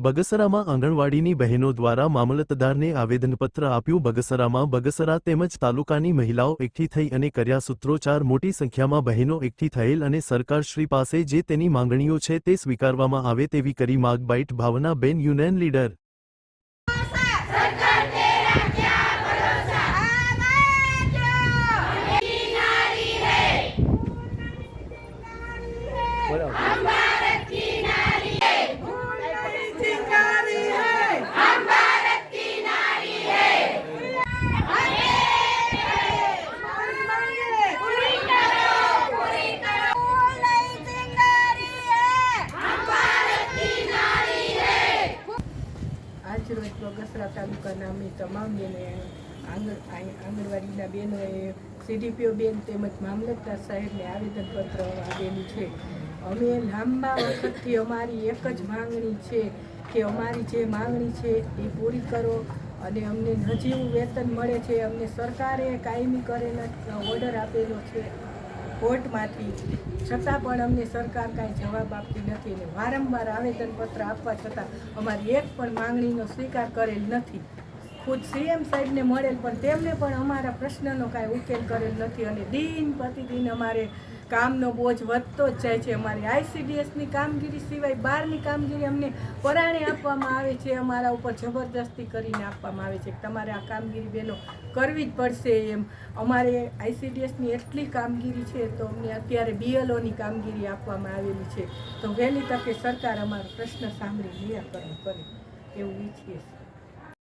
બગસરામાં આંગણવાડીની બહેનો દ્વારા મામલતદારને આવેદનપત્ર આપ્યું. બગસરામાં બગસરા તેમજ તાલુકાની મહિલાઓ એકઠી થઈ અને કર્યા સૂત્રોચ્ચાર મોટી સંખ્યામાં બહેનો એકઠી થયેલ અને સરકારશ્રી પાસે જે તેની માંગણીઓ છે તે સ્વીકારવામાં આવે તેવી કરી માગ બાઇટ ભાવનાબેન યુનિયન લીડર. આજ બગસરા તાલુકાના અમે તમામ બેને આંગણ આંગણવાડીના બહેનોએ સીડીપીઓ બેન તેમજ મામલતદાર સાહેબને આવેદનપત્ર આપેલું છે. અમે લાંબા વખતથી અમારી એક જ માંગણી છે કે અમારી જે માંગણી છે એ પૂરી કરો અને અમને નજીવું વેતન મળે છે. અમને સરકારે કાયમી કરેલા ઓર્ડર આપેલો છે. કોર્ટમાંથી. છતાં પણ અમને સરકાર કાંઈ જવાબ આપતી નથી અને વારંવાર આવેદનપત્ર આપવા છતાં અમારી એક પણ માંગણીનો સ્વીકાર કરેલ નથી. ખુદ સીએમ સાહેબને મળેલ પણ તેમને પણ અમારા પ્રશ્નનો કાંઈ ઉકેલ કરેલ નથી અને દિન પ્રતિદિન અમારે કામનો બોજ વધતો જ જાય છે. અમારી આઈસીડીએસની કામગીરી સિવાય બહારની કામગીરી અમને પરાણે આપવામાં આવે છે. અમારા ઉપર જબરદસ્તી કરીને આપવામાં આવે છે તમારે આ કામગીરી બેનો કરવી જ પડશે એમ. અમારે આઈસીડીએસની એટલી કામગીરી છે તો અમને અત્યારે બીએલઓની કામગીરી આપવામાં આવેલી છે. તો વહેલી તકે સરકાર અમારો પ્રશ્ન સાંભળી નિરાકરણ કરે. એવું ઈચ્છીએ છીએ.